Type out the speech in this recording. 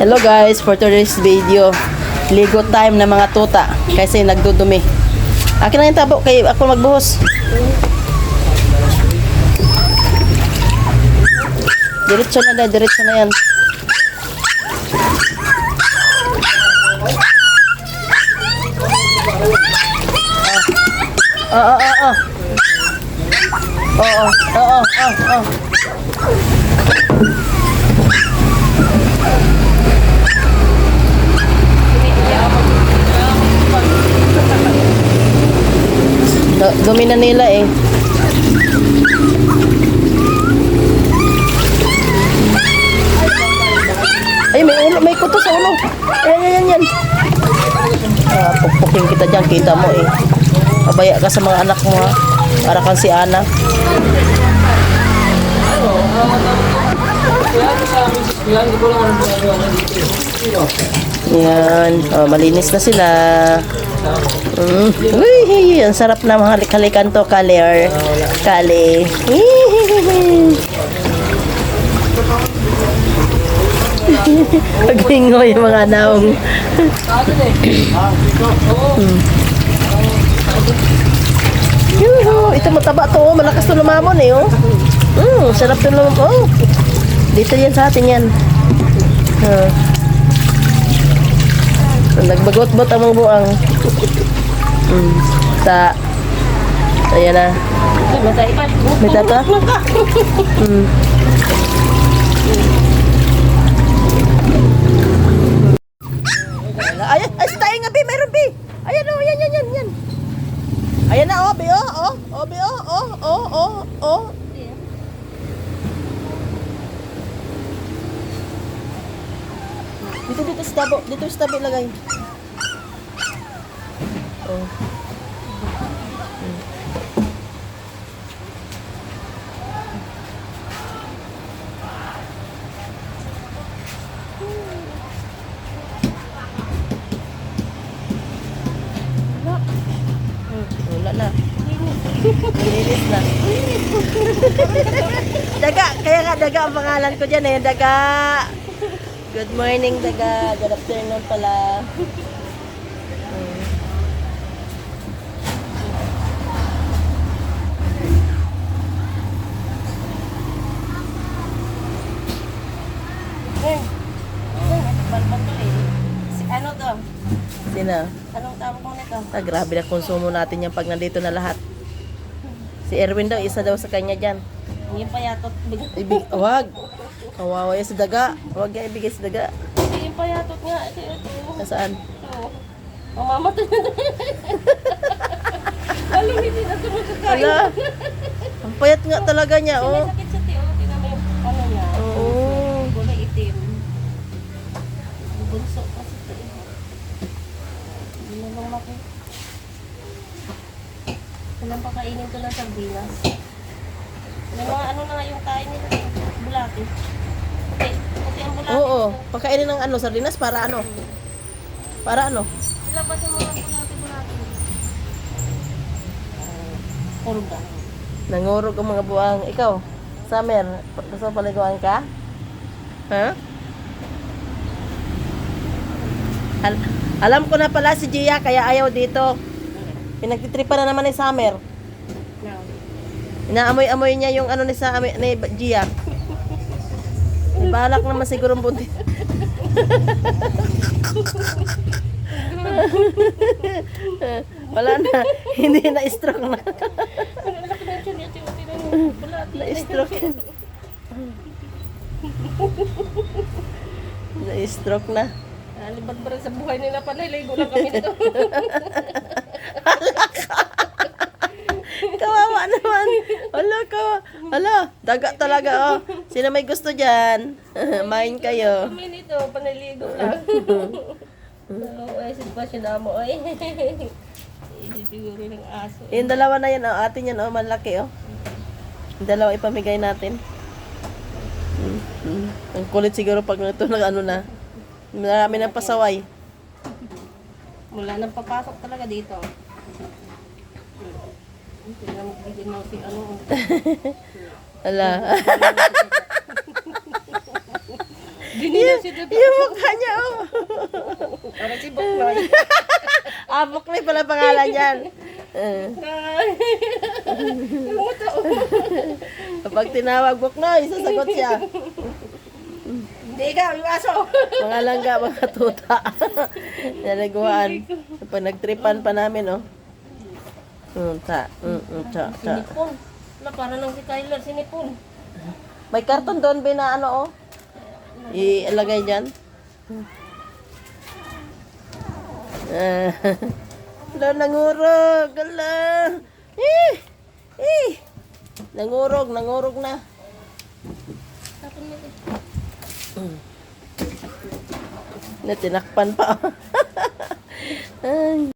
Hello guys, for today's video, ligo time ng mga tuta kasi nagdudumi. Akin na yung tabo, kay ako magbuhos. Diretso na na, diretso na yan. Ah, ah, ah, ah. Oo, oo, oo, oo. Du- Dumi na nila eh. Ay, may ulo, may kuto sa ulo. Ayan, yan, yan. Ah, pukpukin kita dyan, kita mo eh. Pabaya ka sa mga anak mo ha. Para kang si Ana. Yan. Oh, malinis na sila. Mm. Uy, ang sarap na mga halik-halikan to, Kaler. Kali. Paghingo yung mga naong. Yuhu, ito mataba to, malakas to lumamon eh, oh. Mm, sarap to lumamon. Oh. Dito yan sa atin yan. Ah. Nagbagot-bot ang mga buang. Mm. Sa Ayan na. May tata? Mm. Ay, ay, tayo nga, Bi. Meron, Bi. Ayan, oh. Yan, yan, yan, yan. Ayan na, oh, Bi, oh. Oh, oh, Bi, oh, oh, oh, oh, oh. Dito, dito sa tabo. Dito sa tabi lagay. Oh. Daga, kaya nga daga ang pangalan ko dyan eh. Daga. Good morning, daga. Good afternoon pala. Hmm. Si ano to? Sino? Anong tawag mo nito? Ah, grabe na konsumo natin yan pag nandito na lahat. Si Erwin daw, isa daw sa kanya dyan. Yung payatot. bigay- Ibig, wag. Kawawa yan sa daga. Huwag yan ibigay sa daga. Yung payatot nga. Ito, ito. Nasaan? ito. Mamamatay na tayo. Alam, hindi na tumagkakain. Wala. Ang payat nga talaga niya, oh. sakit sa tiyo. Tingnan mo yung ano niya. Oo. Kulay itim. Bunso kasi eh. Hindi na lang maki. Kailan pa kainin to ng sardinas? May mga ano na nga yung kain nila. Bulati. Okay. Okay ang bulati. Oo. Pagkainin ng ano, sardinas para ano? Para ano? Sila pa yung mga bulati bulati. Kurga. Nangurog ang mga buwang. Ikaw, Summer, gusto mo paliguan ka? Ha? Al- alam ko na pala si Gia, kaya ayaw dito. Pinagtitripa na naman ni Summer. Now. Inaamoy-amoy niya yung ano ni sa ni Gia. May balak naman siguro ang buntis. Wala na. Hindi na stroke na. Laki na. Bulati. Na ba rin sa buhay nila pa Ligo lang kami dito. Kawawa naman. Hala ka. Hala, daga talaga oh. Sino may gusto diyan? Main kayo. Kami nito. Panaligo lang. Oo, ay sitwasyon na mo. Ay. Hindi siguro ng aso. Yung dalawa na yan, oh, atin yan, oh, malaki, oh. Yung dalawa ipamigay natin. Mm, mm. Ang kulit siguro pag ito nag ano na. Marami ng pasaway. Mula nang papasok talaga dito. Tingnan mo, bigyan mo si ano. Ala. Binila si Dada. yung mukha Para si Buknoy. Ah, Buknoy pala pangalan yan. Kapag tinawag Buknoy, sasagot siya. Hindi ikaw, yung aso. Mga langga, mga tuta. Naliguan. Pag nagtripan pa namin, oh. Mm, ta, mm, mm, ta, ta. Sinipon. Wala, para nang si Kyler, sinipon. May karton doon, Bin, na ano, oh. Ialagay dyan. Ah, Wala, nangurog. Wala. Eh, eh. Nangurog, nangurog na. Tapon mo ito. Na tinakpan pa. Ay.